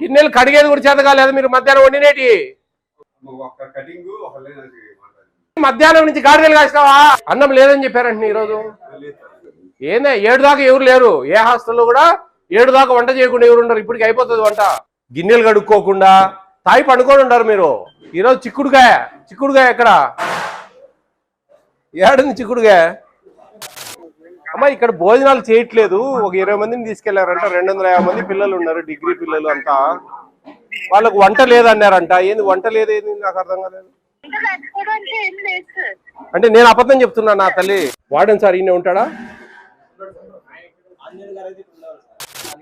గిన్నెలు కడిగేది కూడా చేత కాలేదు. మీరు మధ్యాహ్నం వండినేటి. మధ్యాహ్నం నుంచి గాడిదలు కాసినావా? అన్నం లేదని చెప్పారండి ఈరోజు. ఏందే ఏడు దాకా ఎవరు లేరు? ఏ హాస్టల్లో కూడా ఏడు దాకా వంట చేయకుండా ఎవరు ఉండరు. ఇప్పటికి అయిపోతుంది వంట. గిన్నెలు కడుక్కోకుండా తాయి పండుకొని ఉండరు మీరు. ఈరోజు చిక్కుడుకాయ చిక్కుడుకాయ ఎక్కడ? ఏడుంది చిక్కుడుకాయ? అమ్మా ఇక్కడ భోజనాలు చేయట్లేదు. ఒక ఇరవై మందిని తీసుకెళ్ళారంట రెండు వందల యాభై మంది పిల్లలు ఉన్నారు డిగ్రీ పిల్లలు అంతా. వాళ్ళకు వంట లేదన్నారంట. ఏంది వంట లేదేది? నాకు అర్థం కాలేదు. అంటే నేను అబద్ధం చెప్తున్నా నా తల్లి. వాడని సార్ ఈయన ఉంటాడా?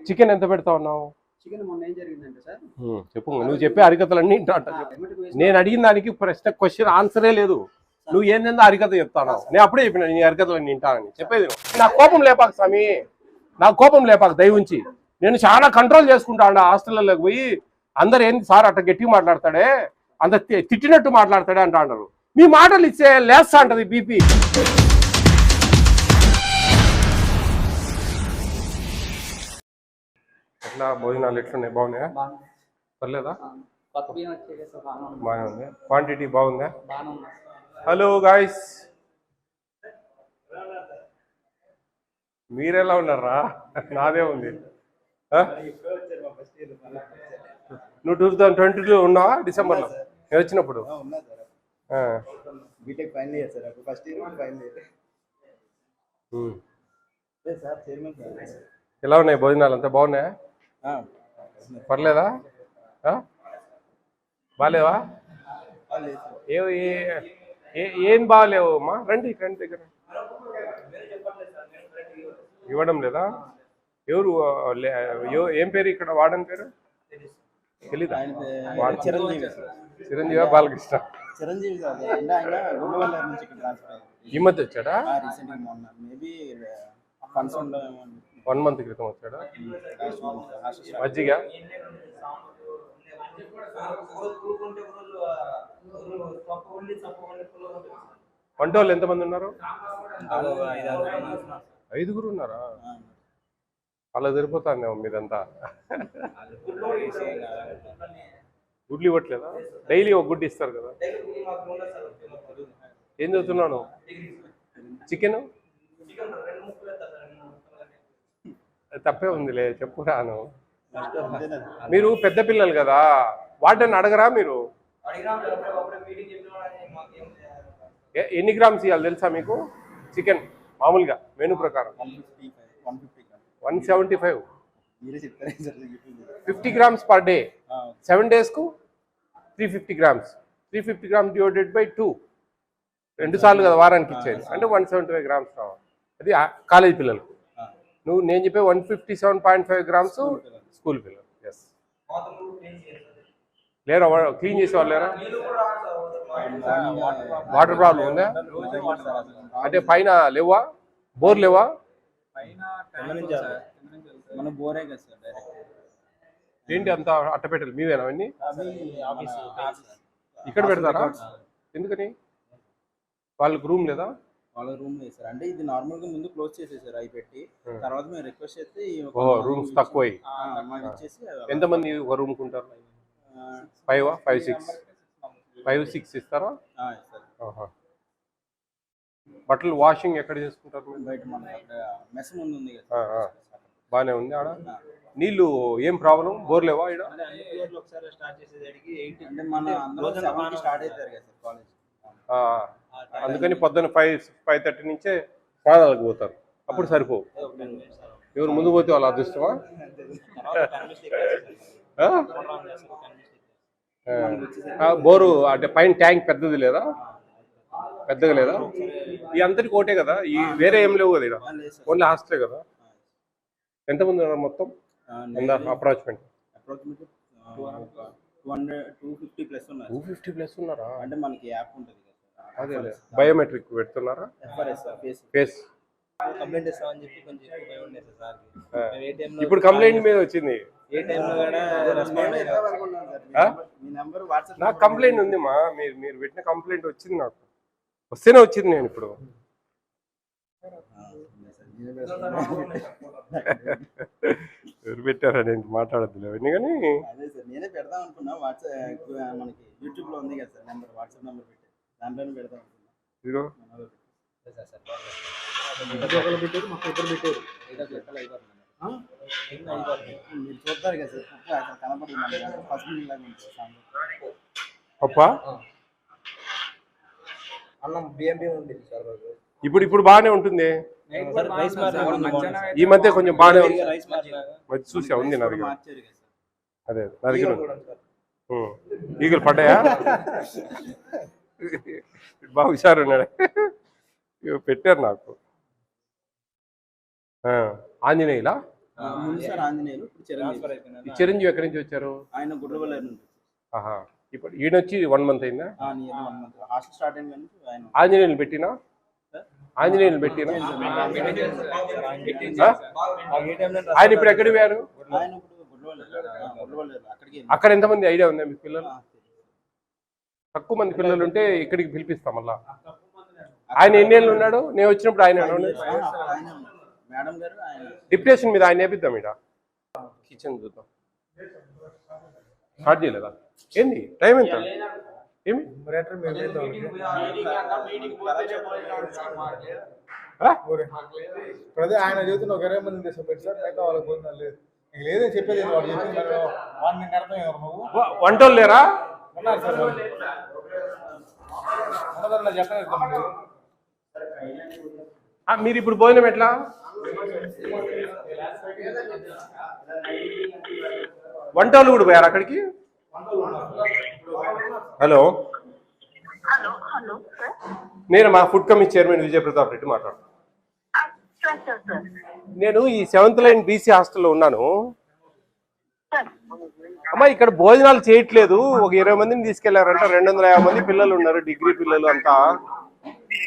చికెన్ ఎంత పెడతా ఉన్నావు? చెప్పు నువ్వు చెప్పే అరికతలన్నీ నేను అడిగిన దానికి ప్రశ్న క్వశ్చన్ ఆన్సరే లేదు. నువ్వు ఏందేందో అరికథ చెప్తాను. నేను అప్పుడే చెప్పిన నీ అరికథలన్నీ వింటానని చెప్పేది. నా కోపం లేపాక స్వామి. నా కోపం లేపాక దయవుంచి. నేను చాలా కంట్రోల్ చేసుకుంటా అండ హాస్టల్లోకి పోయి అందరు ఏంది సార్ అట్ట గట్టిగా మాట్లాడతాడే? అంత తి- తిట్టినట్టు మాట్లాడతాడే అంట అంటారు మీ మాటలు ఇచ్చే లేస్తా అంటది బీపీ. ఎట్లా? భోజనాలు ఎట్లున్నాయి? బాగున్నాయా? బాగా పర్లేదా? బాగానే ఉంది. ఉంది. క్వాంటిటీ బాగుందా? హలో గాయస్ మీరెలా ఉన్నారా? నాదే ఉంది? నువ్వు టూ థౌసండ్ ట్వంటీలో ఉన్నావా డిసెంబర్లో? నేను వచ్చినప్పుడు. B Tech final year sir. అప్పుడు first year final year um. లేదు సార్ చైర్మన్ సార్. ఎలా ఉన్నాయి భోజనాలు? అంతా బాగున్నాయా? పర్లేదా? బాగాలేవా ఏ ఏ- ఏ- బాగాలేవు అమ్మా రండి రండి దగ్గర. ఇవ్వడం లేదా? ఎవరు ఏం పేరు ఇక్కడ? వాడని పేరు? తెలీదా? చిరంజీవి బాలకృష్ణ. చిరంజీవి ఇక్కడ ఈ మధ్య వచ్చాడా? వన్ మంత్ క్రితం వచ్చాడా? మజ్జిగ? వంట వాళ్ళు ఎంతమంది ఉన్నారు? ఐదుగురు ఉన్నారా? అలా సరిపోతాందేమో మీదంతా. గుడ్లు ఇవ్వట్లేదా? డైలీ ఒక గుడ్డు ఇస్తారు కదా. ఏం చదువుతున్నాను చికెన్? తప్పే ఉందిలే చెప్పురాను మీరు పెద్ద పిల్లలు కదా వాటిని అడగరా మీరు? ఏ- ఎన్ని గ్రామ్స్ ఇవ్వాలి తెలుసా మీకు? చికెన్ మామూలుగా మెనూ ప్రకారం. One seventy five. Fifty grams per day. Seven డేస్కు three fifty grams. Three fifty grams divided by two. రెండు సార్లు కదా వారానికి ఇచ్చేది. అంటే వన్ సెవెంటీ ఫైవ్ గ్రామ్స్ కావాలి అది కాలేజ్ పిల్లలకు. నువ్వు నేను చెప్పే one fifty seven point five grams school పిల్లలు ఎస్ లేరా? క్లీన్ చేసేవాళ్ళు లేరా? Water problem. ఉందా? అంటే పైన లేవా? బోర్ లేవా? మన బోరే కదా సార్ డైరెక్ట్. ఏంటి అంత అట్టపెట్టలు? మీవేనా అవన్నీ? ఇక్కడ పెడతారా? ఎందుకని? వాళ్ళకి రూమ్ లేదా? వాళ్ళ రూమ్ లేదు సార్ అంటే ఇది నార్మల్గా ముందు క్లోజ్ చేసేసారు అవి పెట్టి. తర్వాత మేము రిక్వెస్ట్ చేస్తే రూమ్స్ తక్కువై. మాకు ఇచ్చేసి ఎంతమంది ఒక రూమ్ కుంటారు five five six five six ఇస్తారా. బట్టలు వాషింగ్ ఎక్కడ చేసుకుంటారు? బయట మన మెస్ ముందు ఉంది కదా. ఆ. బాగానే ఉంది ఆడ. నీళ్ళు ఏం ప్రాబ్లం బోర్ లేవా ఈడ? అంటే స్టార్ట్ మన అవుతారు కదా సార్ కాలేజ్ ఆ, అందుకని పొద్దున్న ఫైవ్ ఫైవ్ థర్టీ నుంచే స్నానాలకు పోతారు. అప్పుడు సరిపోవు. ఎవరు ముందు పోతే వాళ్ళ అదృష్టమా? బోరు అంటే పైన ట్యాంక్ పెద్దది లేదా? పెద్దగా లేదా? ఈ అందరికి ఒకటే కదా? ఈ వేరే ఏం లేవు కదా ఇక్కడ ఓన్లీ హాస్టలే కదా? ఎంతమంది ఉన్నారు మొత్తం? అప్రాచ్మెంట్ టూ ఫిఫ్టీ ప్లస్ ఉన్నారు. టూ ఫిఫ్టీ ప్లస్ ఉన్నారా? అంటే మనకి యాప్ ఉంటుంది. అదే బయోమెట్రిక్ పెడుతున్నారా? ఫేస్ కంప్లైంట్ ఇస్తామని చెప్పి కొంచెం ఎక్కువ భయం ఉండేది సార్ ఆ. ఏ టైంలో ఇప్పుడు కంప్లైంట్ మీద వచ్చింది. ఏ టైంలో కూడా రెస్పాండ్ అయ్యారు నాకు కంప్లైంట్ ఉంది. మా మీరు మీరు పెట్టిన కంప్లైంట్ వచ్చింది నాకు. వస్తేనే వచ్చింది నేను ఇప్పుడు. ఎవరు పెట్టారా నేను మాట్లాడద్దు అవన్నీ కానీ అదే పెడదాం అనుకున్నా. వాట్సాప్ మనకి యూట్యూబ్లో ఉంది కదా సార్ నెంబర్ వాట్సాప్ నెంబర్ పెట్టి దాంట్లోనే పెడదాం. మీరు చూస్తారు కదా సార్. పప్ప అన్నం సార్ ఇప్పుడు ఇప్పుడు బాగానే ఉంటుంది. సార్ రైస్ మార్చారు ఈ మధ్య కొంచెం బాగానే ఉంది. చూసా ఉంది నా దగ్గర. అదే నా దగ్గర. ఈగలు పడ్డాయా? బాగా హుషారు ఉన్నాడు. ఇగో పెట్టారు నాకు. ఆ, ఆంజనేయులా? చిరంజీవి. ఎక్కడి నుంచి వచ్చారు? ఆయన ఆహా. ఇప్పుడు ఈయన వచ్చి వన్ మంత్ అయిందా? ఆ near one month hostel start అయిన నుంచి ఆయన. ఆంజనేయులు పెట్టినా? ఆంజనేయులు పెట్టినా? ఆయన ఇప్పుడు ఎక్కడికి పోయారు? అక్కడ ఎంతమంది ఐడియా ఉందా మీ పిల్లలు? తక్కువ మంది పిల్లలు ఉంటే ఇక్కడికి పిలిపిస్తాం మళ్ళా. ఆయన ఎన్నేళ్ళు ఉన్నాడు? నేను వచ్చినప్పుడు ఆయన ఆయన ఆయన ఉన్నారు. మేడం గారు ఆయన డిప్రెషన్ మీద ఆయన నేపిద్దాం ఇడ కిచెన్ చూద్దాం. స్టార్ట్ చేయలేదా? ఏంది? టైం ఎంత? ఏమి? ఆయన ఒక ఇరవై మంది పెట్టి సార్ వాళ్ళకి లేదు లేదని చెప్పేది వంటోళ్ళు లేరా? ఉన్నారు సార్. ఉన్నదన్న మీరు. ఇప్పుడు భోజనం ఎట్లా? వంటోళ్ళు కూడా పోయారు అక్కడికి? హలో. నేను మా food committee chairman Vijaya Pratap Reddy మాట్లాడు ఆ, సార్ సార్ సార్ నేను ఈ సెవెంత్ లైన్ బీసీ హాస్టల్లో ఉన్నాను. అమ్మా ఇక్కడ భోజనాలు చేయట్లేదు. ఒక ఇరవై మందిని తీసుకెళ్ళారంట. రెండు వందల యాభై మంది పిల్లలు ఉన్నారు డిగ్రీ పిల్లలు అంతా.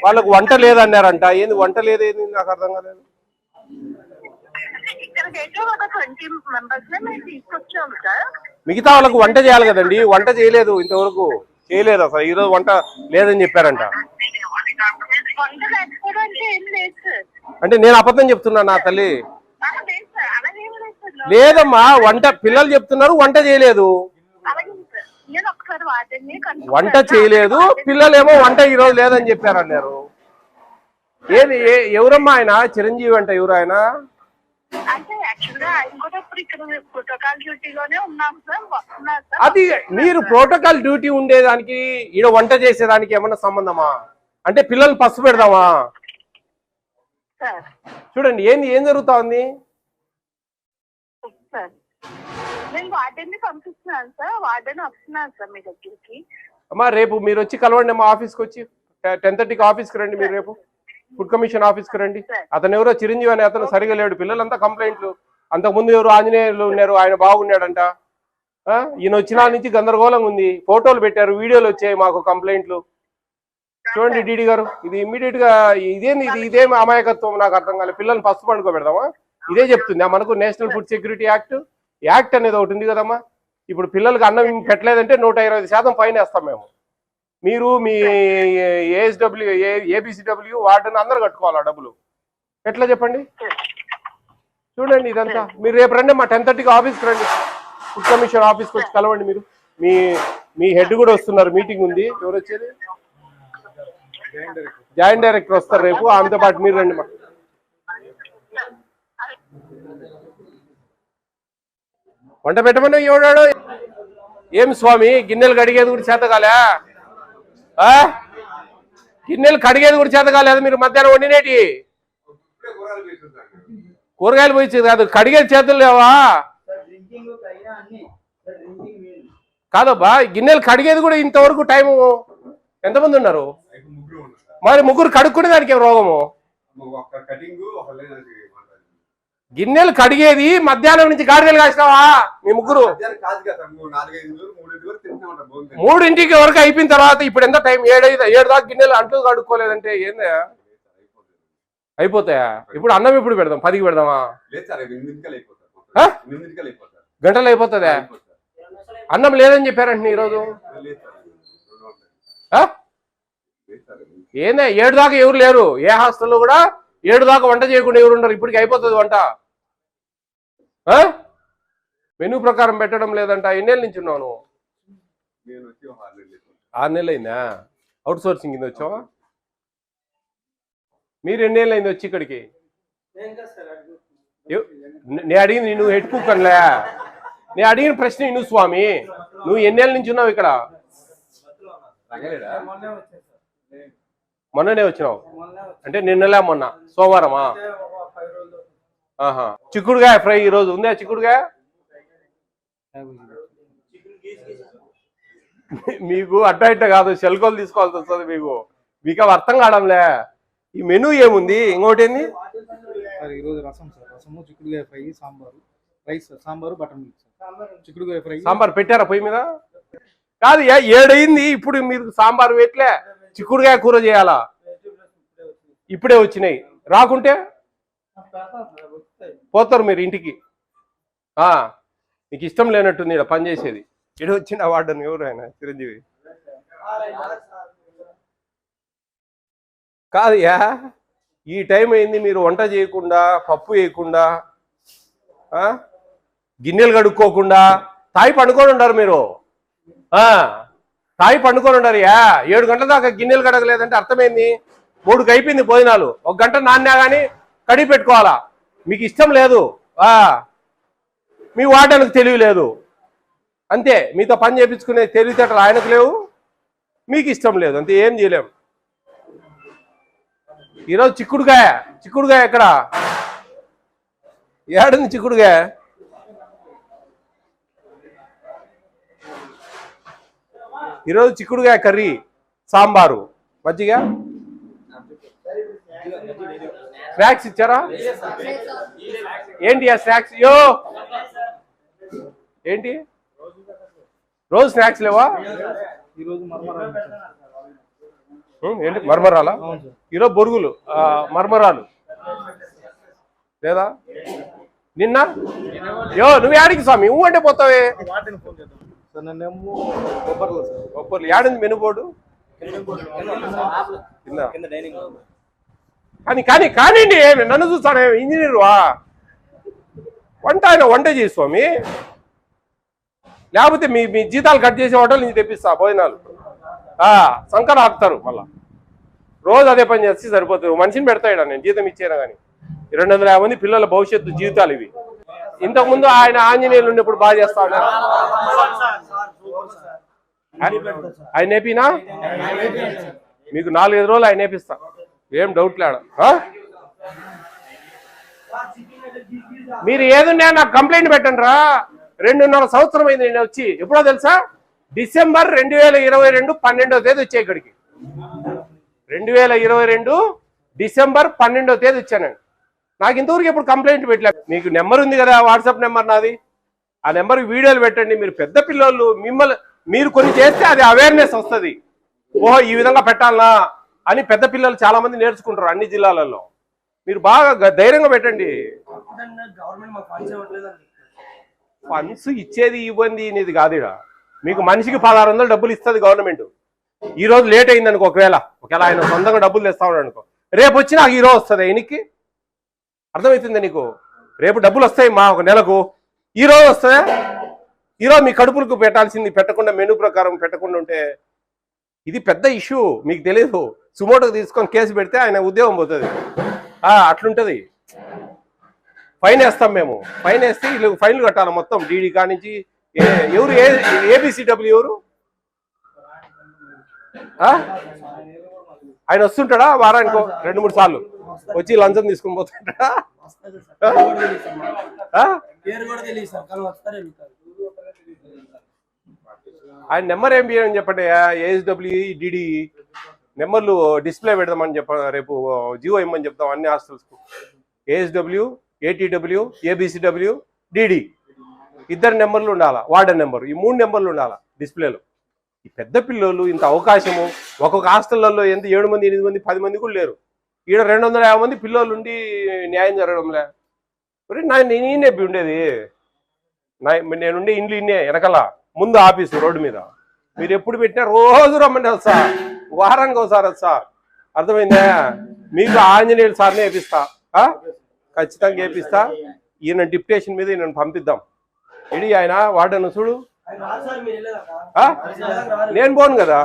వాళ్ళకు వంట లేదన్నారంట. ఏంది వంట లేదేంది? నాకు అర్థం కాలేదు. మిగతా వాళ్ళకు వంట చేయాలి కదండి. వంట చేయలేదు ఇంతవరకు. చేయలేదు అసలు. ఈరోజు వంట లేదని చెప్పారంట. అంటే అంటే నేను అబద్ధం చెప్తున్నా నా తల్లి. లేదమ్మా వంట పిల్లలు చెప్తున్నారు వంట చేయలేదు. వంట చేయలేదు పిల్లలేమో వంట ఈరోజు లేదని చెప్పారన్నారు ఏది ఏ- ఎవరమ్మా ఆయన? చిరంజీవి అంట ఎవరు ఆయన? అది మీరు ప్రోటోకాల్ డ్యూటీ ఉండేదానికి ఈడ వంట చేసేదానికి ఏమన్నా సంబంధమా? అంటే పిల్లలు పసు పెడదామా? చూడండి ఏంది ఏం జరుగుతా ఉంది? నేను వార్డెన్ని పంపిస్తున్నాను సార్. వార్డెన్ వస్తున్నాను సార్ మీ దగ్గరికి. అమ్మా రేపు మీరు వచ్చి కలవండి మా ఆఫీస్కి వచ్చి. టెన్ థర్టీకి ఆఫీస్కి రండి మీరు రేపు. ఫుడ్ కమిషన్ ఆఫీస్కి రండి. అతను ఎవరో చిరంజీవి అనే అతను సరిగా లేడు. పిల్లలంతా కంప్లైంట్లు. అంతకుముందు ఎవరు ఆంజనేయులు ఉన్నారు ఆయన బాగున్నాడంట. ఆ? ఈయన వచ్చిన నుంచి గందరగోళంగా ఉంది. ఫోటోలు పెట్టారు వీడియోలు వచ్చాయి మాకు కంప్లైంట్లు. చూడండి డీడీ గారు ఇది ఇమీడియట్గా ఇదేంది ఇది ఇదేం అమాయకత్వం నాకు అర్థం కాలేదు పిల్లల్ని పసుపు పండుకో పెడదామా ఇదే చెప్తుంది. మనకు national food security act act అనేది ఒకటి ఉంది కదమ్మా. ఇప్పుడు పిల్లలకు అన్నం పెట్టలేదంటే నూట ఇరవై ఐదు శాతం ఫైన్ వేస్తాం మేము. మీరు మీ ఏఎస్డబ్ల్యూ ఏబిసిడబ్ల్యూ వార్డెన్ అందరు కట్టుకోవాలా డబ్బులు. ఎట్లా చెప్పండి? చూడండి ఇదంతా. మీరు రేపు రండి మా టెన్ థర్టీకి ఆఫీస్కి రండి. ఫుడ్ కమిషన్ ఆఫీస్కి వచ్చి కలవండి మీరు. మీ మీ హెడ్ కూడా వస్తున్నారు మీటింగ్ ఉంది. ఎవరు వచ్చేది? జాయింట్ డైరెక్టర్ వస్తారు రేపు. ఆమెతో పాటు మీరు రండి మా. వంట పెట్టమని ఎవడాడు ఏం స్వామి గిన్నెలు కడిగేది కూడా చేత కాలే? గిన్నెలు కడిగేది కూడా చేత కాలేదు మీరు మధ్యాహ్నం వండినేటి? కూరగాయలు పెట్టుకుంటాను కూరగాయలు పోయి కాదు కడిగేది చేతులు లేవా? కాదబ్బా గిన్నెలు కడిగేది కూడా ఇంతవరకు టైము ఎంతమంది ఉన్నారు? మరి ముగ్గురు కడుక్కునే దానికి ఏం రోగము ఒక కటింగ్ ఒక లేదంటే మాట్లాడింది గిన్నెలు కడిగేది మధ్యాహ్నం నుంచి గాడిదలు కాసినావా? మీ ముగ్గురు. మూడింటికి వరకు అయిపోయిన తర్వాత ఇప్పుడు ఎంత టైం? ఏడైదు ఏడు దాకా గిన్నెలు అంట్లు కడుక్కోలేదంటే ఏందా? అయిపోతాయా? ఇప్పుడు అన్నం ఇప్పుడు పెడదాం? పదికి పెడదామా? గంటలు అయిపోతుందా అన్నం లేదని చెప్పారంటే ఈరోజు? ఏందా? ఏడు దాకా ఎవరు లేరు? ఏ హాస్టల్లో కూడా? ఏడు దాకా వంట చేయకుండా ఎవరు ఉండరు. ఇప్పటికి అయిపోతుంది వంట. ఆ? మెనూ ప్రకారం పెట్టడం లేదంట. ఎన్నేళ్ళ నుంచి ఉన్నావు నువ్వు? ఆరు నెలలు అయిందా? అవుట్ సోర్సింగ్ కింద వచ్చావా? మీరు ఎన్నేళ్ళు అయింది వచ్చి ఇక్కడికి? నేను అడిగింది నువ్వు హెడ్ కుక్ అనలే. నేను అడిగిన ప్రశ్న నువ్వు స్వామి. నువ్వు ఎన్నేళ్ళ నుంచి ఉన్నావు ఇక్కడ? మొన్ననే వచ్చినావు? అంటే నిన్నలే మొన్న సోమవారమా? ఆహా. చిక్కుడుగాయ ఫ్రై ఈ రోజు ఉందా చిక్కుడుగాయ? మీకు అట్ట ఇట్ట కాదు శల్కోలు తీసుకోవాల్సి వస్తుంది మీకు. మీకు అవి అర్థం కావడంలే. ఈ మెనూ ఏముంది? ఇంకోటి ఏంది సార్ ఈరోజు రసం సార్. రసము చిక్కుడుగాయ fry sambar. Rice sir sambar butter milk sir. చిక్కుడుగాయ ఫ్రై. సాంబార్ పెట్టారా పొయ్యి మీద? కాదు ఏ- ఏడయింది? ఇప్పుడు మీరు సాంబార్ పెట్టలే చిక్కుడుకాయ కూర చేయాలా? ఇప్పుడే వచ్చినాయి. రాకుంటే? పోతారు మీరు ఇంటికి. ఆ మీకు ఇష్టం లేనట్టుంది ఇక్కడ పని చేసేది. వచ్చిన వాడని ఎవరు ఆయన? చిరంజీవి. కాదయ్యా ఈ టైం అయింది మీరు వంట చేయకుండా పప్పు వేయకుండా గిన్నెలు కడుక్కోకుండా తాయి పండుకొని ఉంటారు మీరు. ఆ తాయి పండుకొని ఉండరియా ఏడు గంటల దాకా గిన్నెలు కడగలేదంటే అర్థమైంది? మూడుకి అయిపోయింది భోజనాలు. ఒక గంట నాన్నా కానీ కడిగి పెట్టుకోవాలా? మీకు ఇష్టం లేదు. మీ వాడడానికి తెలివి లేదు. అంతే మీతో పని చేయించుకునే తెలివితేటలు ఆయనకు లేవు. మీకు ఇష్టం లేదు. అంతే ఏం చేయలేం. ఈరోజు చిక్కుడుకాయ చిక్కుడుకాయ ఎక్కడ? ఏడుంది చిక్కుడుకాయ? ఈరోజు చిక్కుడుగాయ కర్రీ సాంబారు. మజ్జిగ? స్నాక్స్ ఇచ్చారా? ఏంటి ఆ స్నాక్స్ యో! ఏంటి? రోజు స్నాక్స్ లేవా? ఈరోజు ఏంటి? మర్మరాలా? ఈరోజు బొరుగులు మర్మరాలు. లేదా? నిన్న? యో నువ్వు యాడికి స్వామి? ఊ అంటే పోతావే. సార్. కొబ్బరిలో. యాడింది మెను బోర్డు? డైనింగ్ కానీ కానీ కానివ్వండి నన్ను చూస్తాను ఇంజనీర్ వా వంట ఆయన వంట చేయి స్వామి. లేకపోతే మీ మీ జీతాలు కట్ చేసే హోటల్ నుంచి తెప్పిస్తా భోజనాలు. ఆ, సంకర ఆపుతారు మళ్ళా. రోజు అదే పని చేస్తే సరిపోతుంది. మనిషిని పెడతాడు నేను? జీతం ఇచ్చాను కానీ? రెండు వందల యాభై మంది పిల్లల భవిష్యత్తు జీవితాలు ఇవి. ఇంతకుముందు ఆయన ఆంజనేయులు ఉన్నప్పుడు బాగా చేస్తా ఉన్నారు ఆయన నేపినా? మీకు నాలుగైదు రోజులు ఆయన నేపిస్తా. ఏం డౌట్ లేడ? మీరు ఏదున్నా నాకు కంప్లైంట్ పెట్టండి రా. రెండున్నర సంవత్సరం అయింది నేను వచ్చి. ఎప్పుడో తెలుసా? డిసెంబర్ రెండు వేల ఇరవై రెండు పన్నెండో తేదీ వచ్చాయి ఇక్కడికి. రెండు వేల ఇరవై రెండు డిసెంబర్ పన్నెండో తేదీ వచ్చానండి నాకు ఇంతవరకు ఎప్పుడు కంప్లైంట్ పెట్టలేదు మీకు నెంబర్ ఉంది కదా వాట్సాప్ నెంబర్ నాది. ఆ నెంబర్ వీడియోలు పెట్టండి. మీరు పెద్ద పిల్లలు మిమ్మల్ని మీరు కొన్ని చేస్తే అది అవేర్నెస్ వస్తుంది. ఓహో ఈ విధంగా పెట్టాలనా అని పెద్ద పిల్లలు చాలా మంది నేర్చుకుంటారు అన్ని జిల్లాలలో. మీరు బాగా ధైర్యంగా పెట్టండి. ఫండ్స్ ఇచ్చేది ఇవ్వండి అనేది కాదుడా మీకు మనిషికి పదహారు వందలు డబ్బులు ఇస్తుంది గవర్నమెంట్ ఈ రోజు లేట్ అయింది అనుకో ఒకవేళ. ఒకవేళ ఆయన సొంతంగా డబ్బులు తెస్తా ఉన్నాడు అనుకో. రేపు వచ్చినా ఈ రోజు వస్తుంది ఆయనకి. అర్థమవుతుంది నీకు? రేపు డబ్బులు వస్తాయి మా ఒక నెలకు. ఈ రోజు వస్తాయా ఈరోజు మీ కడుపులకు పెట్టాల్సింది పెట్టకుండా మెనూ ప్రకారం పెట్టకుండా ఉంటే ఇది పెద్ద ఇష్యూ. మీకు తెలియదు సుమోటోకి తీసుకొని కేసు పెడితే ఆయన ఉద్యోగం పోతుంది. అట్లుంటుంది. ఫైన్ వేస్తాం మేము. ఫైన్ వేస్తే వీళ్ళు ఫైన్లు కట్టాలి మొత్తం. డీడీ కానించి ఏ- ఎవరు ఏబిసిడబ్ల్యూ ఎవరు? ఆ? ఆయన వస్తుంటాడా? వారానికి రెండు మూడు సార్లు. వచ్చి లంచం తీసుకుని వెళ్తారు ఆయన నెంబర్ ఏం అని చెప్పండి ఏఎస్డబ్ల్యూ డిడి నెంబర్లు డిస్ప్లే పెడదామని చెప్ప రేపు జియో ఇమ్మని చెప్తాం అన్ని హాస్టల్స్కు. ASW ATW ABCW D D ఇద్దరు నెంబర్లు ఉండాలా? Warden number. ఈ మూడు నెంబర్లు ఉండాలా డిస్ప్లేలో? ఈ పెద్ద పిల్లలు ఇంత అవకాశము ఒక్కొక్క హాస్టళ్ళలో ఎంత ఏడు మంది ఎనిమిది మంది పది మంది కూడా లేరు. ఈడ రెండు వందల యాభై మంది పిల్లలు ఉండి న్యాయం జరగడంలే. ఒరే నా నేనే ఉండేది. నా నేనుండే ఇండ్లు ఇన్నే వెనకాల ముందు ఆఫీసు రోడ్డు మీద. మీరు ఎప్పుడు పెట్టినా రోజు రమ్మంటే వస్తా వారానికి ఒకసారి వస్తా అర్థమైందా? మీకు ఆంజనేయులు సార్నే వేపిస్తా? ఖచ్చితంగా వేపిస్తా. ఈయన డిప్యుటేషన్ మీద ఈయన పంపిద్దాం. ఇడి ఆయన వాడను చూడు. సార్ మీరు. నేను పోను కదా.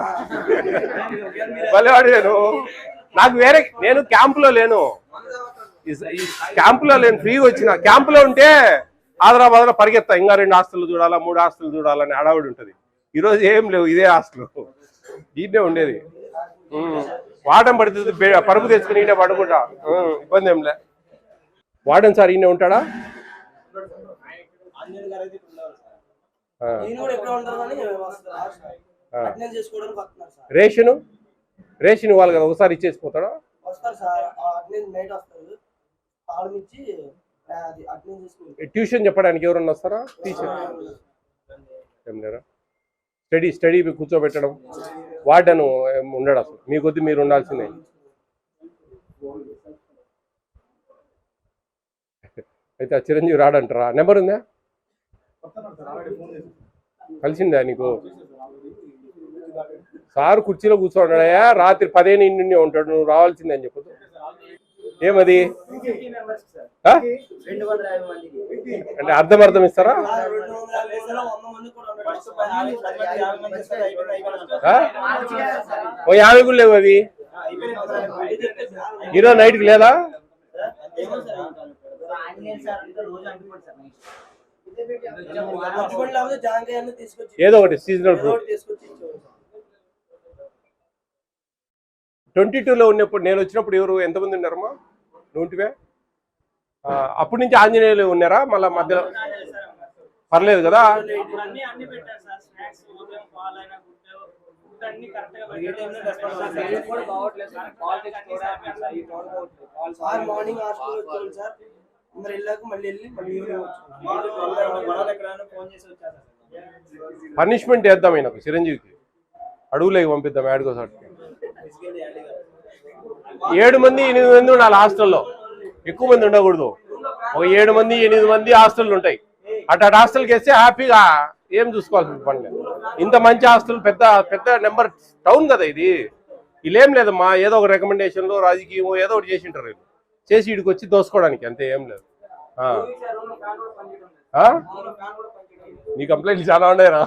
భలేవాడు నేను. నాకు వేరే నేను క్యాంపులో లేను. క్యాంపులో లేను ఫ్రీగా వచ్చిన. క్యాంపులో ఉంటే ఆదరాబాద్లో పరిగెత్తా. ఇంకా రెండు హాస్టల్ చూడాలా మూడు హాస్టల్ చూడాలని హడావుడి ఉంటది. ఈ రోజు ఏం లేవు ఇదే హాస్టల్ దీన్నే ఉండేది. వాడడం పడుతుంది పరుపు తెచ్చుకుని ఈయన పడుకుంటా. ఇబ్బంది ఏం లే. వాడన్ సార్ ఈయన ఉంటాడా? రేషను? రేషన్ ఇవ్వాలి కదా ఒకసారి ఇచ్చేసి పోతాడా ట్యూషన్ చెప్పడానికి ఎవరన్నా వస్తారా? టీచర్? స్టడీ స్టడీ కూర్చోబెట్టడం. వార్డెన్ ఏం ఉండడు అసలు? మీ కొద్ది మీరు ఉండాల్సిందే. అయితే ఆ చిరంజీవి రాడంటారా? నెంబర్ ఉందా? కలిసిందా నీకు? సార్ కుర్చీలో కూర్చోన్నాడయా రాత్రి పదిహేను ఇంటి ఉంటాడు నువ్వు రావాల్సిందే అని చెప్పదు ఏమది? అంటే అర్థం అర్థం ఇస్తారా ఓ యాభై కూడా లేవు అవి. ఈరోజు నైట్కి లేదా? ఏదో ఒకటి సీజనల్ ఫ్రూట్ ఒకటి తీసుకొచ్చి ఇచ్చేవారు సార్. ట్వంటీ టూలో ఉన్నప్పుడు నేను వచ్చినప్పుడు ఎవరు? ఎంతమంది ఉన్నారమ్మా? నూటివే? అప్పటి నుంచి ఆంజనేయులు ఉన్నారా? మళ్ళా మధ్యలో పర్లేదు కదా? పనిష్మెంట్ వేద్దాం ఈయనకు చిరంజీవికి. అడుగులేకి పంపిద్దాం యాడ్కోసారి ఏడు మంది ఎనిమిది మంది ఉండాలి హాస్టల్లో. ఎక్కువ మంది ఉండకూడదు. ఒక ఏడు మంది ఎనిమిది మంది హాస్టల్ ఉంటాయి. అటు అటు హాస్టల్కి వేస్తే హ్యాపీగా ఏం చూసుకోవాల్సిన పని ఇంత మంచి హాస్టల్ పెద్ద పెద్ద నెంబర్ టౌన్ కదా ఇది. వీళ్ళేం లేదమ్మా ఏదో ఒక రికమెండేషన్లో రాజకీయం ఏదో ఒకటి చేసి ఉంటారు వీళ్ళు. చేసి ఇడికి వచ్చి దోసుకోవడానికి అంతే ఏం లేదు. ఆ. ఆ? నీ కంప్లైంట్లు చాలా ఉన్నాయిరా.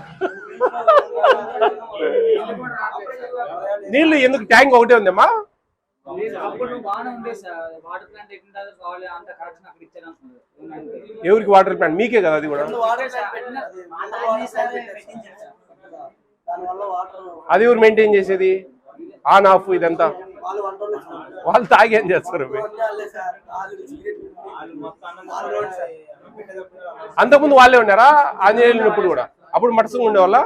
నీళ్ళు ఎందుకు ట్యాంక్ ఒకటే ఉందమ్మా? ఎవరికి వాటర్ ప్లాంట్? మీకే కదా అది కూడా? అది ఎవరు మెయింటైన్ చేసేది? ఆన్ ఆఫ్ ఇదంతా? వాళ్ళు తాగి చేస్తారు. అంతకుముందు వాళ్ళే ఉన్నారా ఆంజనేయులు ఉన్నప్పుడు కూడా? అప్పుడు మటసంగా ఉండేవాళ్ళ?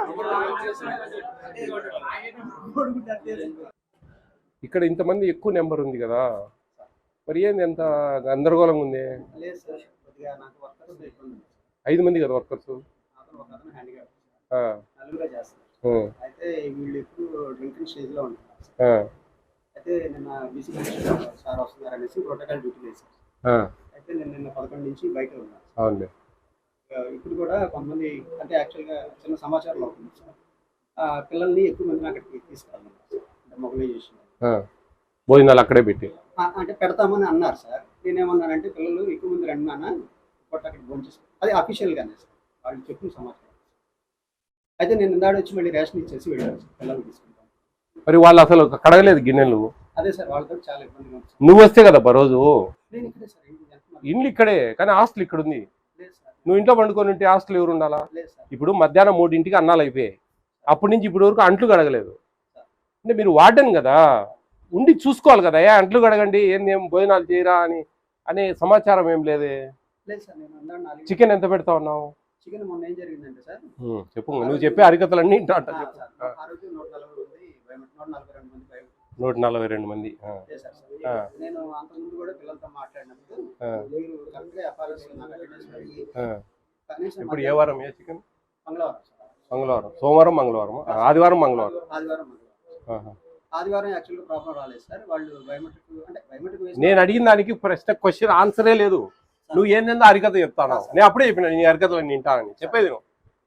ఇక్కడ ఇంతమంది ఎక్కువ నెంబర్ ఉంది కదా. మరి ఏంది ఎంత గందరగోళంగా ఉంది? ఐదు మంది కదా వర్కర్స్? అయితే వీళ్ళు ఎక్కువ డ్రింకింగ్ స్టేజ్లో ఉంటారు అయితే నిన్న బీసీ సార్ వస్తున్నారు అనేసి ప్రోటోకాల్ డ్యూటీ వేశారు అయితే నేను నిన్న పదకొండు నుంచి బయట ఉన్నాను ఇప్పుడు కూడా కొంతమంది అంటే యాక్చువల్గా చిన్న సమాచారం అవుతుంది సార్. ఆ, పిల్లల్ని ఎక్కువ మందిని అక్కడికి. అంటే మొబిలైజేషన్. భోజనాలు అక్కడే పెట్టి. అంటే పెడతామని అన్నారు సార్. నేనేమన్నానంటే పిల్లలు ఎక్కువ మంది రండి నాన్న కొట్ట అక్కడికి భోంచేసి అది అఫీషియల్గానే సార్. వాళ్ళు చెప్పిన సమాచారం. అయితే నేను ఇందాడ వచ్చి మళ్ళీ రేషన్ ఇచ్చేసి వెళ్ళాను సార్. పిల్లల్ని తీసుకుంటాను మరి వాళ్ళు అసలు కడగలేదు గిన్నెలు? అదే సార్ వాళ్ళతో చాలా ఇబ్బందిగా ఉంది సార్. నువ్వు వస్తే కదా రోజు నేను ఇక్కడే సార్ ఇంటి వెనక ఇండ్లు ఇక్కడే కానీ హాస్టల్ ఇక్కడ ఉంది లేదు సార్. నువ్వు ఇంట్లో పండుకొని ఉంటే హాస్టల్ ఎవరు ఉండాలా? లేదు సార్. ఇప్పుడు మధ్యాహ్నం మూడింటికి అన్నాలు అయిపోయాయి. అప్పటి నుంచి ఇప్పటి వరకు అంట్లు కడగలేదు. అంటే మీరు వార్డెన్ కదా ఉండి చూసుకోవాలి కదా ఏ అంట్లు కడగండి ఏంది ఏం భోజనాలు చేయరా అని అనే సమాచారం ఏం లేదే? చికెన్ ఎంత పెడతా ఉన్నావు? చికెన్ మొన్న ఏం జరిగిందంటే సార్ ఉమ్, చెప్పు నువ్వు చెప్పే అంట ఆ రోజు నూట నలభై రెండు మంది నేను అంతకుముందు కూడా పిల్లలతో మాట్లాడినప్పుడు మీరు కరెక్ట్గా ఎఫ్ఆర్ఎస్ ఇప్పుడు ఏ వారం ఏ చికెన్? మంగళవారం సోమవారం మంగళవారం ఆదివారం మంగళవారం. ఆదివారం. ఆదివారం యాక్చువల్గా ప్రాబ్లం రాలేదు సార్. వాళ్ళు బయోమెట్రిక్ అంటే బయోమెట్రిక్ నేను అడిగిన దానికి ప్రశ్న క్వశ్చన్ ఆన్సరే లేదు. నువ్వు ఏందో అరికత చెప్తాను. నేను అప్పుడే చెప్పిన నీ అరికతలు వింటానని చెప్పేది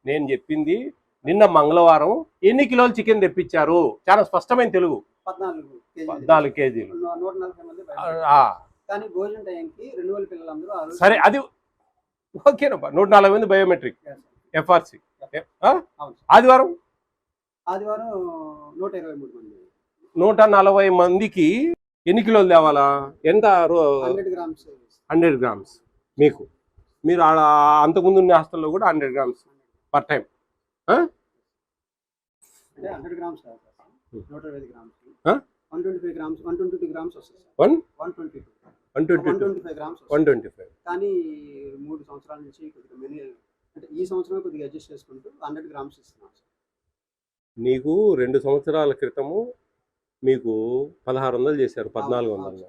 నేను చెప్పింది నిన్న మంగళవారం ఎన్ని కిలోలు చికెన్ తెప్పించారు? చాలా స్పష్టమైన తెలుగు. పద్నాలుగు కేజీలు. సరే అది ఓకేనప్పా నూట నలభై మంది బయోమెట్రిక్. ఎఫ్ఆర్సి. ఆదివారం ఆదివారం నూట ఇరవై మూడు మంది. నూట నలభై మందికి ఎన్ని కిలోలు తేవాలా? ఎంత హండ్రెడ్ గ్రామ్స్. హండ్రెడ్ గ్రామ్స్ మీకు. మీరు అంతకుముందు ఉన్న హాస్టల్లో కూడా hundred grams per time. Hundred grams నూట ఇరవై grams? One twenty five grams one twenty two grams వస్తుంది one? One twenty two. One twenty twenty five grams one twenty five. కానీ మూడు సంవత్సరాల నుంచి కొద్దిగా మెనీ అంటే ఈ సంవత్సరమే కొద్దిగా అడ్జస్ట్ చేసుకుంటూ హండ్రెడ్ గ్రామ్స్ ఇస్తున్నాం సార్. నీకు రెండు సంవత్సరాల క్రితము మీకు పదహారు వందలు చేశారు పద్నాలుగు వందలు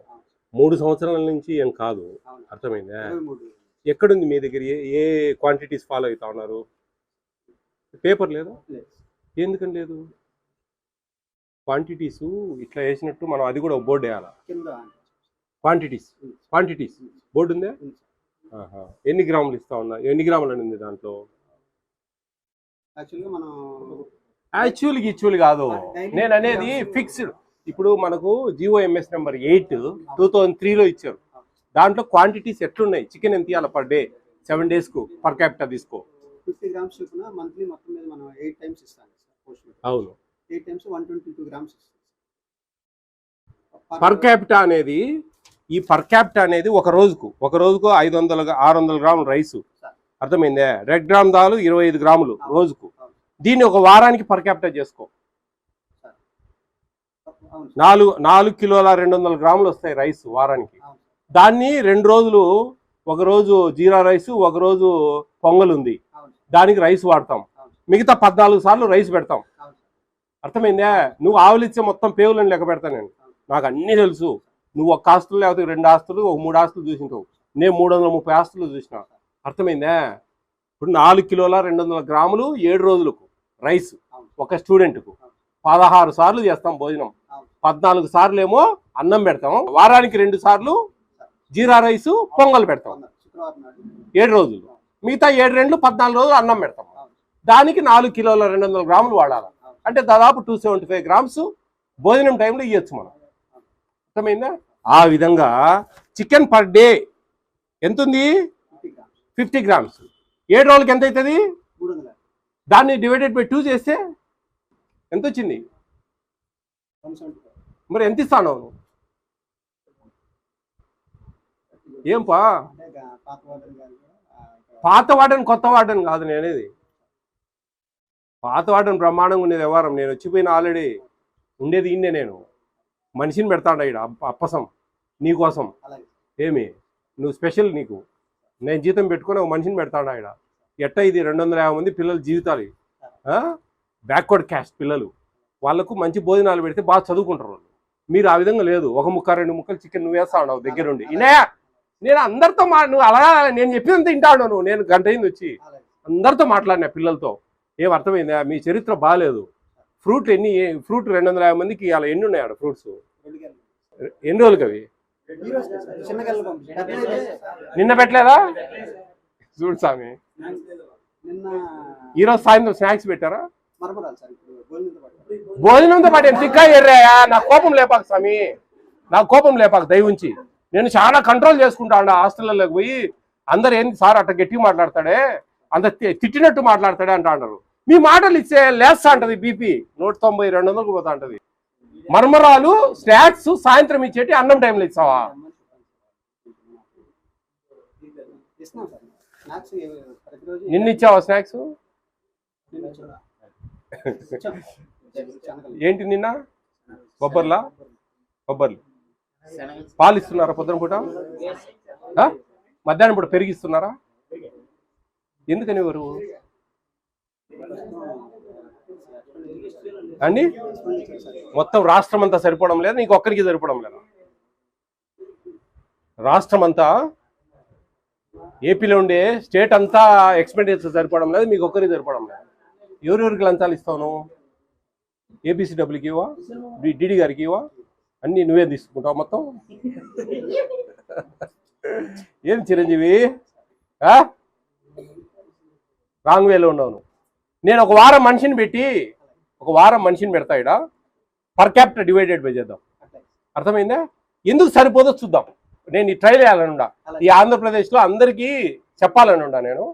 మూడు సంవత్సరాల నుంచి ఏం కాదు. అర్థమైందా? ఎక్కడుంది మీ దగ్గర? ఏ ఏ క్వాంటిటీస్ ఫాలో అవుతా ఉన్నారు? పేపర్ లేదా. ఎందుకని లేదు? క్వాంటిటీస్ ఇట్లా వేసినట్టు మనం అది కూడా బోర్డు వేయాలి? క్వాంటిటీస్ క్వాంటిటీస్ బోర్డు ఉందా. ఎన్ని గ్రాములు ఇస్తా ఉన్నా? ఎన్ని గ్రాములు అని ఉంది దాంట్లో? యాక్చువల్గా మనం యాక్చువల్ గిచ్చువల్ కాదు. నేను అనేది ఫిక్స్డ్ ఇప్పుడు మనకు G O M S number eight two thousand త్రీలో ఇచ్చారు. దాంట్లో క్వాంటిటీస్ ఎట్లున్నాయి? చికెన్ ఎంత ఇవ్వాలి పర్ డే సెవెన్ డేస్కు పర్ క్యాపిటల్ తీసుకో. ఫిఫ్టీ గ్రామ్స్ చొప్పున మంత్లీ మొత్తం మీద మనం ఎయిట్ టైమ్స్ ఇస్తాం అవును. Eight times one twenty two grams per capita అనేది ఈ పర్ క్యాపిటా అనేది ఒక రోజుకు ఒక రోజుకు ఐదు వందల ఆరు వందల గ్రాములు రైస్ అర్థమైందే? రెడ్ గ్రామ్ దాలు ఇరవై ఐదు గ్రాములు రోజుకు. దీన్ని ఒక వారానికి పర్ క్యాపిటా చేసుకో. నాలుగు నాలుగు కిలోల రెండు వందల గ్రాములు వస్తాయి రైస్ వారానికి. దాన్ని రెండు రోజులు ఒక రోజు జీరా రైస్ ఒక రోజు పొంగల్ ఉంది దానికి రైస్ వాడతాం. మిగతా పద్నాలుగు సార్లు రైస్ పెడతాం. అర్థమైందా? నువ్వు ఆవులిచ్చే మొత్తం పేవులను లెక్క పెడతాను నేను. నాకు అన్నీ తెలుసు. నువ్వు ఒక ఆస్తులు లేకపోతే రెండు ఆస్తులు ఒక మూడు ఆస్తులు చూసింటావు. నేను మూడు వందల ముప్పై ఆస్తులు చూసిన. అర్థమైందా? ఇప్పుడు నాలుగు కిలోల రెండు వందల గ్రాములు ఏడు రోజులకు రైస్ ఒక స్టూడెంట్కు. పదహారు సార్లు చేస్తాం భోజనం. పద్నాలుగు సార్లు ఏమో అన్నం పెడతాం వారానికి రెండు సార్లు జీరా రైస్ పొంగల్ పెడతాం. ఏడు రోజులు. మిగతా ఏడు రెండు పద్నాలుగు రోజులు అన్నం పెడతాం. దానికి నాలుగు కిలోల రెండు వందల గ్రాములు వాడాలి. అంటే దాదాపు టూ సెవెంటీ ఫైవ్ గ్రామ్స్ భోజనం టైంలో ఇవ్వచ్చు మనం. అర్థమైందా? ఆ విధంగా చికెన్ పర్ డే ఎంత ఉంది ఫిఫ్టీ గ్రామ్స్. ఏడు రోజులకి ఎంత అవుతుంది? దాన్ని డివైడెడ్ బై టూ చేస్తే ఎంత వచ్చింది? మరి ఎంత ఇస్తాను? నువ్వు? ఏం పా పాత వాడని కొత్త వాడని కాదు నేను అనేది. పాత వాడని బ్రహ్మాండంగా ఉండేది వ్యవహారం. నేను వచ్చిపోయిన ఆల్రెడీ ఉండేది ఇన్నే నేను. మనిషిని పెడతాడు ఇక్కడ అప్ప- అప్పసం. నీకోసం ఏమి? నువ్వు స్పెషల్ నీకు. నేను జీతం పెట్టుకొని ఒక మనిషిని పెడతాడు ఆయన. ఎట్ట ఇది రెండు వందల యాభై మంది పిల్లల జీవితాలు బ్యాక్వర్డ్ క్యాస్ట్ పిల్లలు. వాళ్ళకు మంచి భోజనాలు పెడితే బాగా చదువుకుంటారు వాళ్ళు. మీరు ఆ విధంగా లేదు. ఒక ముక్క రెండు ముక్కలు చికెన్ నువ్వు వేస్తా ఉన్నావు దగ్గరుండి ఇనే నేను అందరితో మా నువ్వు అలా నేను చెప్పినంత వింటాడు నువ్వు. నేను గంట అయింది వచ్చి అందరితో మాట్లాడినా పిల్లలతో. ఏం అర్థమైందా? మీ చరిత్ర బాగాలేదు ఫ్రూట్ ఎన్ని ఫ్రూట్ రెండు వందల యాభై మందికి అలా ఎన్ని ఉన్నాయి ఆడ ఫ్రూట్స్. ఎన్ని రోజులకి అవి నిన్న పెట్టలేదా? చూడు స్వామి. ఈరోజు సాయంత్రం స్నాక్స్ పెట్టారా? భోజనంతో పాటు ఎంత తిక్కా ఎర్రాయా నా కోపం లేపాక స్వామి. నా కోపం లేపాక దయవుంచి నేను చాలా కంట్రోల్ చేసుకుంటాను హాస్టల్లోకి పోయి. అందరు ఏంది సార్ అట్ట గట్టిగా మాట్లాడతాడే? అంత తిట్టినట్టు మాట్లాడతాడే అంటా అంటారు. మీ మాటలు ఇచ్చే లేస్తా అంటది బీపీ. నూట తొంభై రెండు వందలకు పోతా అంటది. మర్మరాలు స్నాక్స్ సాయంత్రం ఇచ్చేటి అన్నం టైంలో ఇచ్చావా నిన్న ఇచ్చావా స్నాక్స్? ఏంటి నిన్న? బొబ్బర్లా? బొబ్బర్లు. పాలు ఇస్తున్నారా పొద్దున పూట? మధ్యాహ్నం పూట పెరిగిస్తున్నారా? ఎందుకని ఎవరు? అండి? మొత్తం రాష్ట్రం అంతా సరిపోవడం లేదు? నీకు ఒక్కరికి సరిపోవడం లేదా? రాష్ట్రం అంతా ఏపీలో ఉండే స్టేట్ అంతా ఎక్స్పెండిచర్ సరిపోవడం లేదు? మీకు ఒక్కరికి సరిపోవడం లేదు? ఎవరెవరికి లంచాలు ఇస్తాను? ఏపీసీ డబ్ల్యూకి ఇవ్వా డిడి గారికి ఇవ్వా అన్నీ నువ్వే తీసుకుంటావు మొత్తం? ఏం చిరంజీవి? రాంగ్వేలో రాంగ్ వేలో ఉన్నావు నేను ఒక వారం మనిషిని పెట్టి ఒక వారం మనిషిని పెడతా ఇడ పర్ క్యాపిటల్ డివైడెడ్ బై చేద్దాం. అర్థమైందా? ఎందుకు సరిపోదో చూద్దాం. నేను ఈ ట్రైల్ వేయాలనుండా ఈ ఆంధ్రప్రదేశ్లో అందరికీ చెప్పాలనుండా నేను.